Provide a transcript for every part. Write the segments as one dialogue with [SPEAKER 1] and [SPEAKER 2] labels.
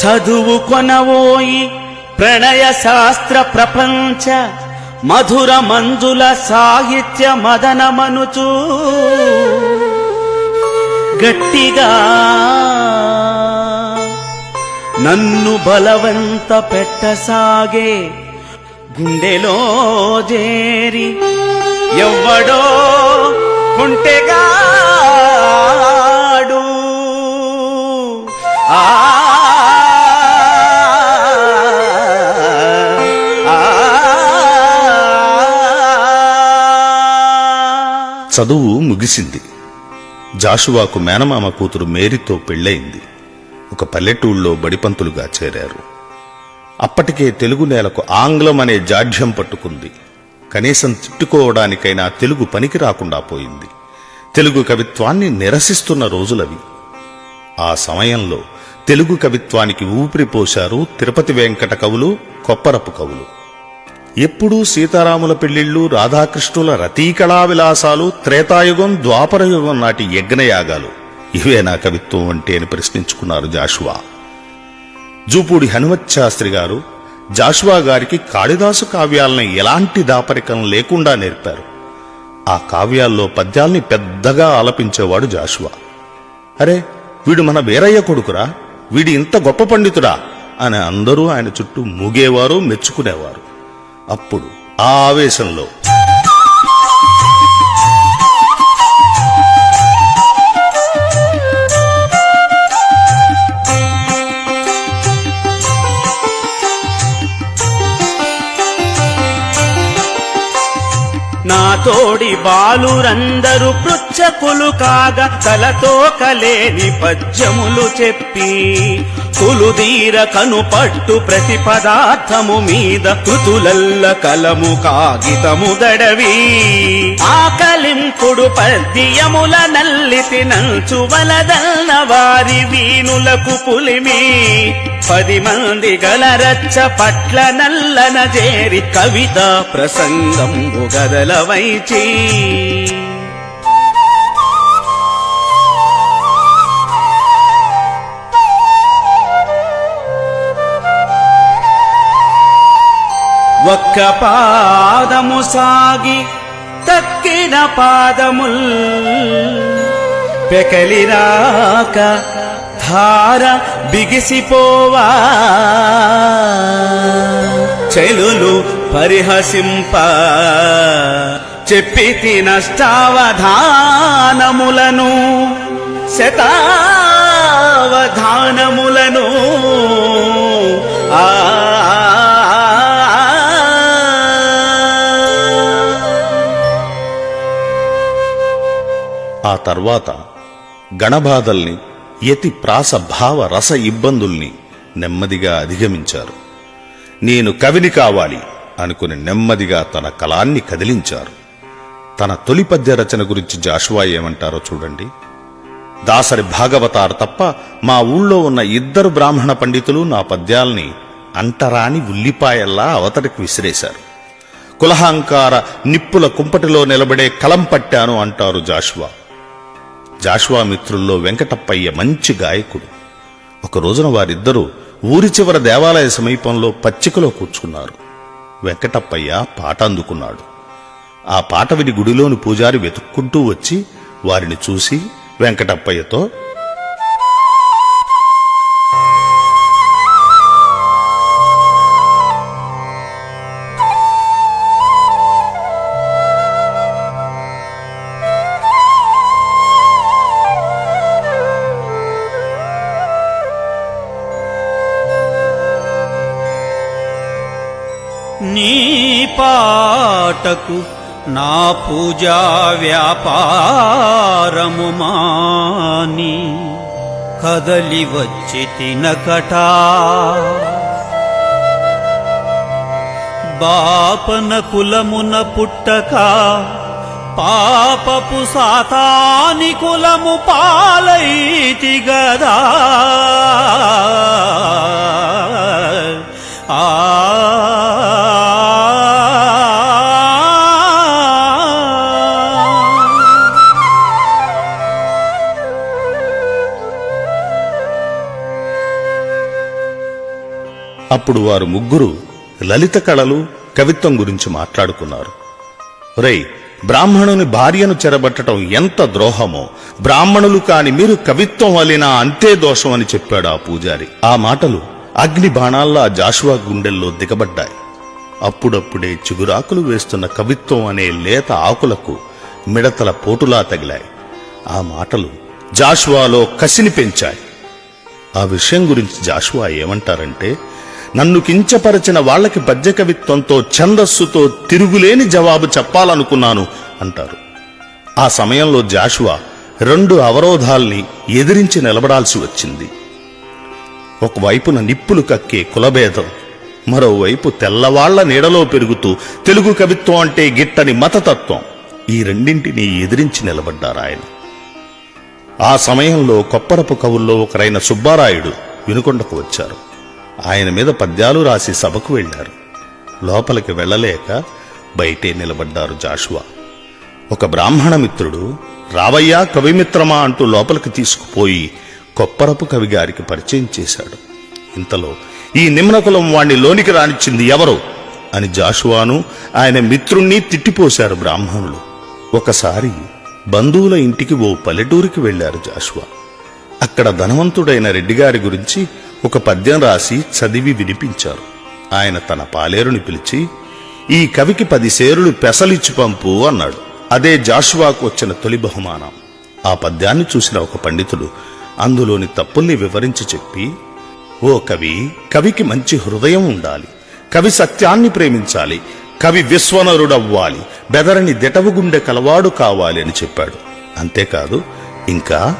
[SPEAKER 1] చదువు కొనవోయి ప్రణయ శాస్త్ర ప్రపంచ మధుర మంజుల సాహిత్య మదనమనుచూ. గట్టిగా నన్ను బలవంత పెట్టసాగే గుండెలో చేరి ఎవ్వడో కుంటెగాడు. ఆ
[SPEAKER 2] చదువు ముగిసింది. జాషువాకు మేనమామ కూతురు మేరీతో పెళ్ళయింది. ఒక పల్లెటూళ్ళలో బడిపంతులుగా చేరారు. అప్పటికే తెలుగు నేలకు ఆంగ్లం అనే జాఢ్యం పట్టుకుంది. కనీసం తిట్టుకోవడానికైనా తెలుగు పనికి రాకుండా పోయింది. తెలుగు కవిత్వాన్ని నిరసిస్తున్న రోజులవి. ఆ సమయంలో తెలుగు కవిత్వానికి ఊపిరి పోశారు తిరుపతి వెంకట కవులు కొప్పరపు కవులు. ఎప్పుడూ సీతారాముల పెళ్ళిళ్ళు రాధాకృష్ణుల రతీకళా విలాసాలు త్రేతాయుగం ద్వాపరయుగం నాటి యజ్ఞయాగాలు. ఇవే నా కవిత్వం అంటే అని ప్రశ్నించుకున్నారు జాషువా. జూపూడి హనుమత్ శాస్త్రి గారు జాషువా గారికి కాళిదాసు కావ్యాలను ఎలాంటి దాపరికం లేకుండా నేర్పారు. ఆ కావ్యాల్లో పద్యాల్ని పెద్దగా ఆలపించేవాడు జాషువా. అరే వీడు మన వీరయ్య కొడుకురా వీడి ఇంత గొప్ప పండితుడా అని అందరూ ఆయన చుట్టూ మూగేవారు మెచ్చుకునేవారు. అప్పుడు ఆ ఆవేశంలో
[SPEAKER 1] నా తోడి బాలురందరూ పృచ్చకులు కాగా కలతో కలేని పద్యములు చెప్పి కులుదీర కనుపట్టు ప్రతి పదార్థము మీద కృతులల్ల కలము కాగితము దడవి. ఆకలింపుడు పద్యముల నల్లితి నంచు వలదన్న వారి వీణులకు పులిమి. పది మంది గలరచ్చ పట్ల నల్లన చేరి కవిత ప్రసంగం గదల వైచి. ఒక్క పాదము సాగి తక్కిన పాదముల్ పెకలిరాక ధార బిగిసిపోవా. చెలులు పరిహసింప చెప్పితి నష్టావధానములను శతావధానములను
[SPEAKER 2] తర్వాత గణబాధల్ని యతి ప్రాస భావ రస ఇబ్బందుల్ని నెమ్మదిగా అధిగమించారు. నేను కవిని కావాలి అనుకుని నెమ్మదిగా తన కలాన్ని కదిలించారు. తన తొలి పద్య రచన గురించి జాషువా ఏమంటారో చూడండి. దాసరి భాగవతారు తప్ప మా ఊళ్ళో ఉన్న ఇద్దరు బ్రాహ్మణ పండితులు నా పద్యాల్ని అంటరాని ఉల్లిపాయల్లా అవతడికి విసిరేశారు. కులహంకార నిప్పుల కుంపటిలో నిలబడే కలం పట్టాను అంటారు జాషువా. జాషువా మిత్రుల్లో వెంకటప్పయ్య మంచి గాయకుడు. ఒక రోజున వారిద్దరూ ఊరి చివర దేవాలయ సమీపంలో పచ్చికలో కూర్చున్నారు. వెంకటప్పయ్య పాట అందుకున్నాడు ఆ పాట విని గుడిలోని పూజారి వెతుక్కుంటూ వచ్చి వారిని చూసి వెంకటప్పయ్యతో
[SPEAKER 3] పాటకు నా పూజా వ్యాపారము మాని కదలి వచ్చి తినకటా. బాపన కులమున పుట్టక పాపపు సాతాని కులము పాలైతి గదా. ఆ
[SPEAKER 2] అప్పుడు వారు ముగ్గురు లలిత కళలు కవిత్వం గురించి మాట్లాడుకున్నారు. రేయ్ బ్రాహ్మణుని భార్యను చెరబట్టడం ఎంత ద్రోహమో. బ్రాహ్మణులు కాని మీరు కవిత్వం వలినా అంతే దోషం అని చెప్పాడు ఆ పూజారి. ఆ మాటలు అగ్ని బాణాల్లా జాషువా గుండెల్లో దిగబడ్డాయి. అప్పుడప్పుడే చిగురాకులు వేస్తున్న కవిత్వం అనే లేత ఆకులకు మిడతల పోటులా తగిలాయి. ఆ మాటలు జాషువాలో కసిని పెంచాయి. ఆ విషయం గురించి జాషువా ఏమంటారంటే నన్ను కించపరచిన వాళ్ళకి పద్య కవిత్వంతో ఛందస్సుతో తిరుగులేని జవాబు చెప్పాలనుకున్నాను అంటారు. ఆ సమయంలో జాషువా రెండు అవరోధాల్ని ఎదిరించి నిలబడాల్సి వచ్చింది. ఒకవైపున నిప్పులు కక్కే కులభేదం మరోవైపు తెల్లవాళ్ళ నీడలో పెరుగుతూ తెలుగు కవిత్వం అంటే గిట్టని మతతత్వం. ఈ రెండింటినీ ఎదిరించి నిలబడ్డారు ఆయన ఆ సమయంలో కొప్పరపు కవుల్లో ఒకరైన సుబ్బారాయుడు వినుకొండకు వచ్చారు. ఆయన మీద పద్యాలు రాసి సభకు వెళ్ళారు లోపలికి వెళ్ళలేక బయటే నిలబడ్డారు జాషువా. ఒక బ్రాహ్మణ మిత్రుడు రావయ్యా కవిమిత్రమా అంటూ లోపలికి తీసుకుపోయి కొప్పరపు కవి గారికి పరిచయం చేశాడు. ఇంతలో ఈ నిమ్నకులం వాణ్ణి లోనికి రానిచ్చింది ఎవరు? అని జాషువాను ఆయన మిత్రుణ్ణి తిట్టిపోశారు బ్రాహ్మణులు. ఒకసారి బంధువుల ఇంటికి ఓ పల్లెటూరికి వెళ్ళారు జాషువా. అక్కడ ధనవంతుడైన రెడ్డిగారి గురించి ఒక పద్యం రాసి చదివి వినిపించారు. ఆయన తన పాలేరుని పిలిచి ఈ కవికి పది సేరులు పెసలిచ్చి పంపు అన్నాడు. అదే జాషువాకు వచ్చిన తొలి బహుమానం. ఆ పద్యాన్ని చూసిన ఒక పండితుడు అందులోని తప్పుల్ని వివరించి చెప్పి ఓ కవి కవికి మంచి హృదయం ఉండాలి. కవి సత్యాన్ని ప్రేమించాలి. కవి విశ్వనరుడవ్వాలి. బెదరని దిటవుగుండె కలవాడు కావాలి అని చెప్పాడు. అంతేకాదు ఇంకా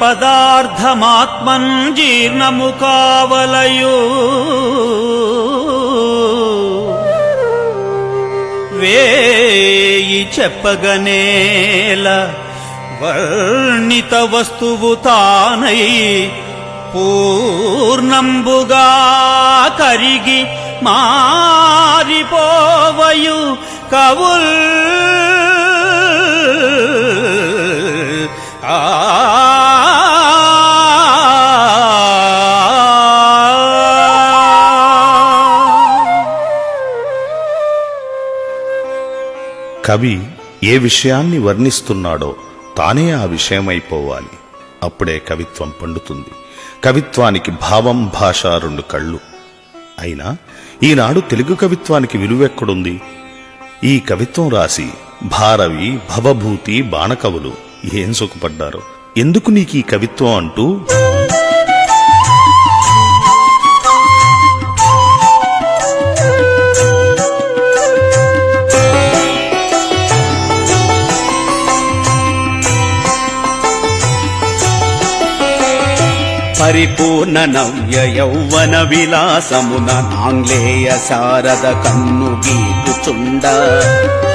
[SPEAKER 3] పదార్థమాత్మన్ జీర్ణము కావలయు వేయి చెప్పగనేల వర్ణిత వస్తువు తానై పూర్ణంబుగా కరిగి మారిపోవయు కవుల్. ఆ
[SPEAKER 2] కవి ఏ విషయాన్ని వర్ణిస్తున్నాడో తానే ఆ విషయమైపోవాలి. అప్పుడే కవిత్వం పండుతుంది. కవిత్వానికి భావం భాష రెండు కళ్ళు. అయినా ఈనాడు తెలుగు కవిత్వానికి విలువెక్కడుంది? ఈ కవిత్వం రాసి భారవి భవభూతి బాణకవులు ఏం సుఖపడ్డారు? ఎందుకు నీకు ఈ కవిత్వం అంటూ?
[SPEAKER 1] పరిపూర్ణ నవ్య యౌవన విలాసమున నాంగ్లేయ శారద కన్ను గీకుచుండ.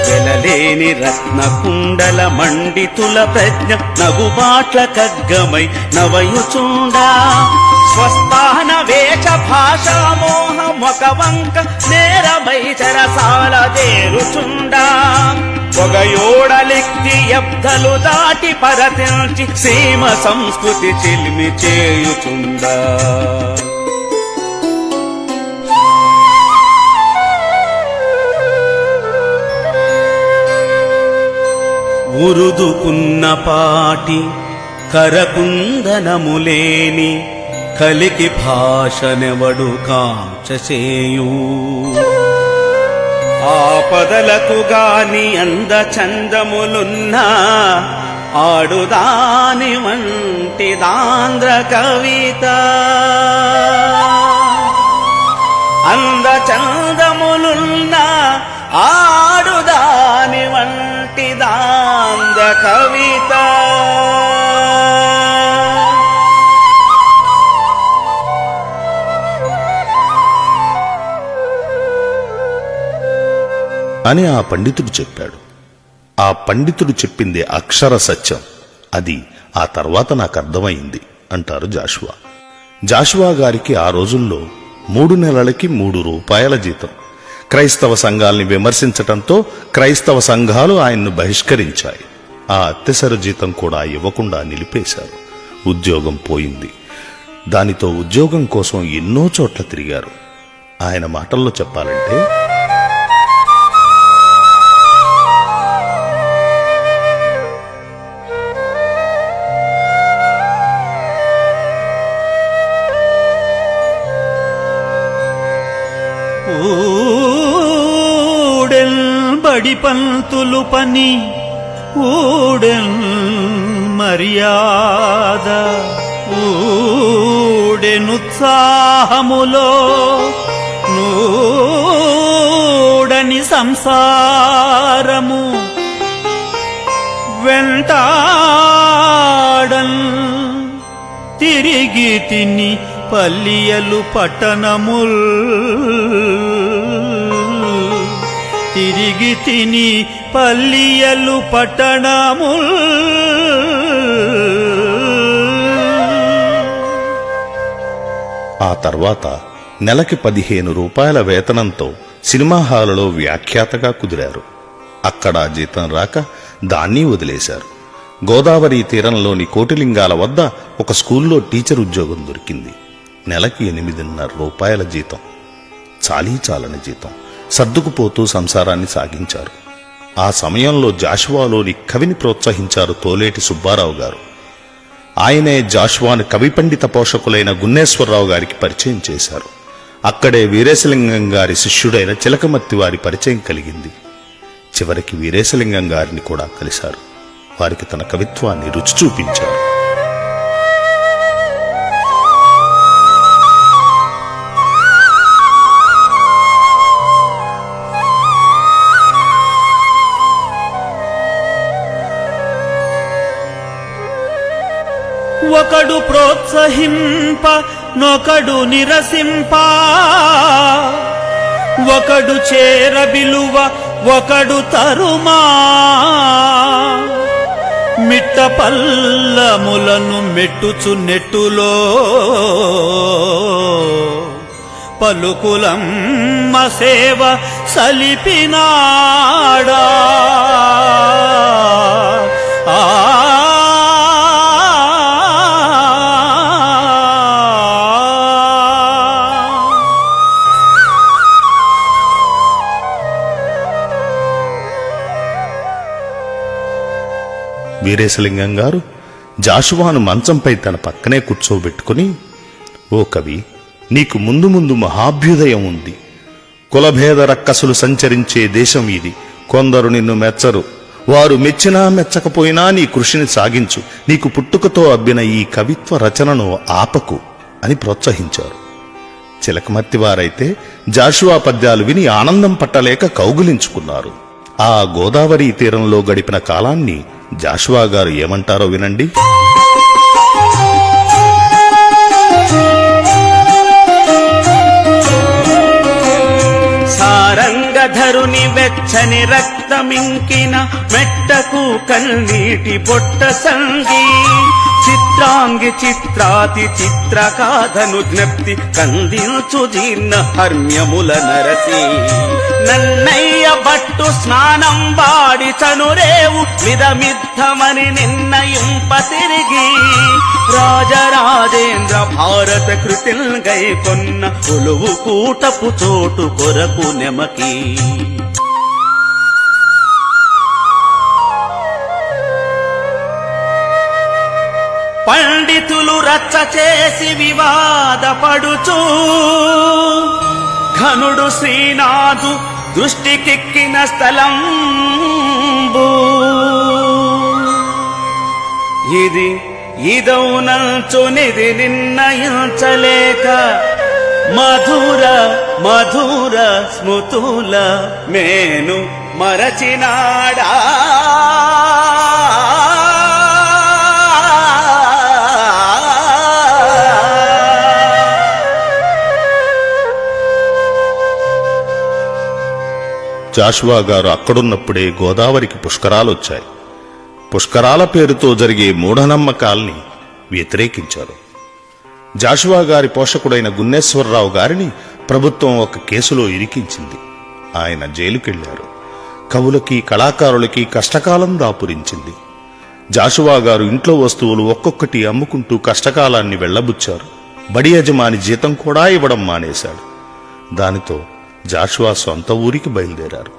[SPEAKER 1] వెలలేని రత్న కుండల మండితుల ప్రజ్ఞ నగుబాట్ల కగ్గమై నవయుచుండ. స్వస్థాన వేష భాషా మోహమొక వంక నేరమై చరసాల చేరుచుండా పొగయోడలెక్కి ఎబ్దలు దాటి పరతించి సీమ సంస్కృతి చిల్మి చేయుచుందా ఉరుదుకున్న పాటి కరకుందనములేని కలికి భాషనెవడు కాంచసేయు ఆపదలకు గాని అంద చందములున్నా ఆడుదాని వంటి దాంధ్ర కవిత. అంద చందములున్నా ఆడుదాని వంటి దాంధ్ర కవిత.
[SPEAKER 2] అని ఆ పండితుడు చెప్పాడు. ఆ పండితుడు చెప్పింది అక్షర సత్యం. అది ఆ తర్వాత నాకు అర్థమైంది అంటారు జాషువా. జాషువా గారికి ఆ రోజుల్లో మూడు నెలలకి మూడు రూపాయల జీతం. క్రైస్తవ సంఘాల్ని విమర్శించటంతో క్రైస్తవ సంఘాలు ఆయన్ను బహిష్కరించాయి. ఆ అత్యసర జీతం కూడా ఇవ్వకుండా నిలిపేశారు. ఉద్యోగం పోయింది. దానితో ఉద్యోగం కోసం ఎన్నో చోట్ల తిరిగారు. ఆయన మాటల్లో చెప్పాలంటే
[SPEAKER 3] బడి పంతులు పని ఊడెల్ మర్యాద. ఊడెనుత్సాహములో నూడని సంసారము వెంటాడన్ తిరిగి తిని పల్లియలు పట్టణముల్ తిరిగి తిని పల్లియలు పట్టణముల్.
[SPEAKER 2] ఆ తర్వాత నెలకి పదిహేను రూపాయల వేతనంతో సినిమా హాలులో వ్యాఖ్యాతగా కుదిరారు. అక్కడ జీతం రాక దాన్ని వదిలేశారు. గోదావరి తీరంలోని కోటిలింగాల వద్ద ఒక స్కూల్లో టీచర్ ఉద్యోగం దొరికింది. నెలకి ఎనిమిదిన్నర రూపాయల జీతం. చాలీ చాలని జీతం. సర్దుకుపోతూ సంసారాన్ని సాగించారు. ఆ సమయంలో జాషువాలోని కవిని ప్రోత్సహించారు తోలేటి సుబ్బారావు గారు. ఆయనే జాషువాను కవి పండిత పోషకులైన గున్నేశ్వరరావు గారికి పరిచయం చేశారు. అక్కడే వీరేశలింగం గారి శిష్యుడైన చిలకమత్తి వారి పరిచయం కలిగింది. చివరికి వీరేశలింగం గారిని కూడా కలిశారు. వారికి తన కవిత్వాన్ని రుచి చూపించారు.
[SPEAKER 3] నొకడు ప్రోత్సహింప నొకడు నిరసింప. ఒకడు చేర విలువ ఒకడు తరుమా. మిట్ట పల్లములను మెట్టుచు నెట్టులో. పలుకులమ్మ సేవ సలిపినాడా.
[SPEAKER 2] వీరేశలింగం గారు జాషువాను మంచంపై తన పక్కనే కూర్చోబెట్టుకుని ఓ కవి నీకు ముందు ముందు మహాభ్యుదయం ఉంది. కులభేద రక్కసులు సంచరించే దేశం ఇది. కొందరు నిన్ను మెచ్చరు. వారు మెచ్చినా మెచ్చకపోయినా నీ కృషిని సాగించు. నీకు పుట్టుకతో అబ్బిన ఈ కవిత్వ రచనను ఆపకు అని ప్రోత్సహించారు. చిలకమర్తి వారైతే జాషువా పద్యాలు విని ఆనందం పట్టలేక కౌగులించుకున్నారు. ఆ గోదావరి తీరంలో గడిపిన కాలాన్ని జాషువా గారు ఏమంటారో వినండి.
[SPEAKER 1] సారంగధరుని వెచ్చని రక్తమింకిన మెట్టకు కన్నీటి బొట్ట సంగి చిత్రాంగి చిత్రాతి చిత్రకాధను జ్ఞప్తి కందించు జీర్ణ హర్మ్యముల నరసి. నన్నయ్య బట్టు స్నానం వాడి చనురేవు మిదమిద్దమని నిర్ణయింప తిరిగి. రాజరాజేంద్ర భారత కృతిల్గై కొన్న కొలువు కూటపు చోటు కొరకు నెమకి. పండితులు రచ్చ చేసి వివాదపడుచు. ఘనుడు శ్రీనాథు దృష్టికెక్కిన స్థలం ఇది ఇదౌనంచునిది నిర్ణయించలేక మధుర మధుర స్మృతుల మేను మరచినాడా.
[SPEAKER 2] జాషువా గారు అక్కడున్నప్పుడే గోదావరికి పుష్కరాలొచ్చాయి. పుష్కరాల పేరుతో జరిగే మూఢనమ్మకాల్ని వ్యతిరేకించారు. జాషువా గారి పోషకుడైన గున్నేశ్వరరావు గారిని ప్రభుత్వం ఒక కేసులో ఇరికించింది. ఆయన జైలుకెళ్ళారు. కవులకి కళాకారులకి కష్టకాలం దాపురించింది. జాషువా గారు ఇంట్లో వస్తువులు ఒక్కొక్కటి అమ్ముకుంటూ కష్టకాలాన్ని వెళ్ళబుచ్చారు బడి యజమాని జీతం కూడా ఇవ్వడం మానేశాడు. దానితో జాషువా సొంత ఊరికి బయలుదేరారు.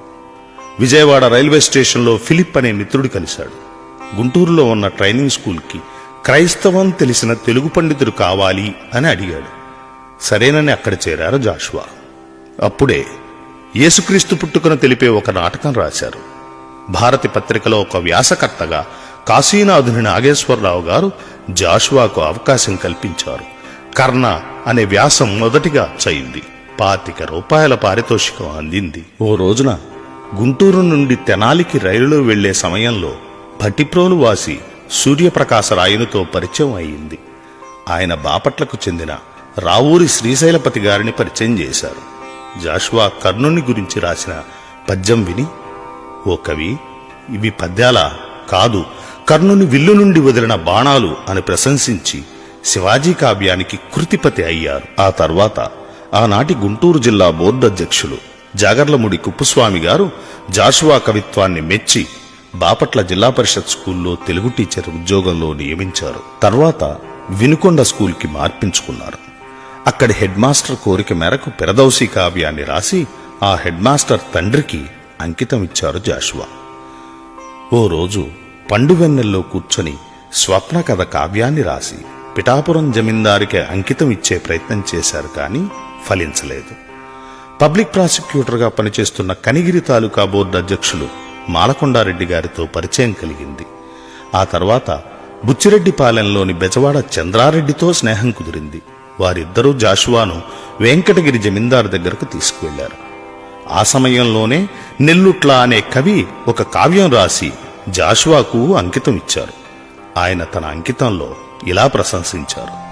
[SPEAKER 2] విజయవాడ రైల్వే స్టేషన్లో ఫిలిప్ అనే మిత్రుడు కలిశాడు. గుంటూరులో ఉన్న ట్రైనింగ్ స్కూల్కి క్రైస్తవం తెలిసిన తెలుగు పండితుడు కావాలి అని అడిగాడు. సరేనని అక్కడ చేరారు జాషువా. అప్పుడే యేసుక్రీస్తు పుట్టుకను తెలిపే ఒక నాటకం రాశారు. భారతి పత్రికలో ఒక వ్యాసకర్తగా కాశీనాథుని నాగేశ్వరరావు గారు జాషువాకు అవకాశం కల్పించారు. కర్ణ అనే వ్యాసం మొదటిగా చయింది పాతిక రూపాయల పారితోషికం అందింది. ఓ రోజున గుంటూరు నుండి తెనాలికి రైలులో వెళ్ళే సమయంలో భటిప్రోలు వాసి సూర్యప్రకాశ రాయునితో పరిచయం అయింది. ఆయన బాపట్లకు చెందిన రావూరి శ్రీశైలపతి గారిని పరిచయం చేశారు. జాషువా కర్ణుని గురించి రాసిన పద్యం విని ఓ కవి ఇవి పద్యాల? కాదు కర్ణుని విల్లు నుండి వదిలిన బాణాలు అని ప్రశంసించి శివాజీ కావ్యానికి కృతిపతి అయ్యారు. ఆ తర్వాత ఆనాటి గుంటూరు జిల్లా బోర్డు అధ్యక్షులు జాగర్లముడి కుప్పుస్వామి గారు జాషువా కవిత్వాన్ని మెచ్చి బాపట్ల జిల్లా పరిషత్ స్కూల్లో తెలుగు టీచర్ ఉద్యోగంలో నియమించారు. తర్వాత వినుకొండ స్కూల్కి మార్పించుకున్నారు. అక్కడి హెడ్ మాస్టర్ కోరిక మేరకు పెరదౌసి కావ్యాన్ని రాసి ఆ హెడ్ మాస్టర్ తండ్రికి అంకితం ఇచ్చారు జాషువా. ఓ రోజు పండువెన్నెల్లో కూర్చొని స్వప్న కథ కావ్యాన్ని రాసి పిఠాపురం జమీందారికి అంకితం ఇచ్చే ప్రయత్నం చేశారు కానీ ఫలించలేదు. పబ్లిక్ ప్రాసిక్యూటర్గా పనిచేస్తున్న కనిగిరి తాలూకా బోర్డు అధ్యక్షులు మాలకొండారెడ్డి గారితో పరిచయం కలిగింది. ఆ తర్వాత బుచ్చిరెడ్డిపాలెంలోని బెజవాడ చంద్రారెడ్డితో స్నేహం కుదిరింది. వారిద్దరూ జాషువాను వెంకటగిరి జమీందారు దగ్గరకు తీసుకువెళ్ళారు. ఆ సమయంలోనే నెల్లుట్ల అనే కవి ఒక కావ్యం రాసి జాషువాకు అంకితం ఇచ్చారు. ఆయన తన అంకితంలో ఇలా ప్రశంసించారు.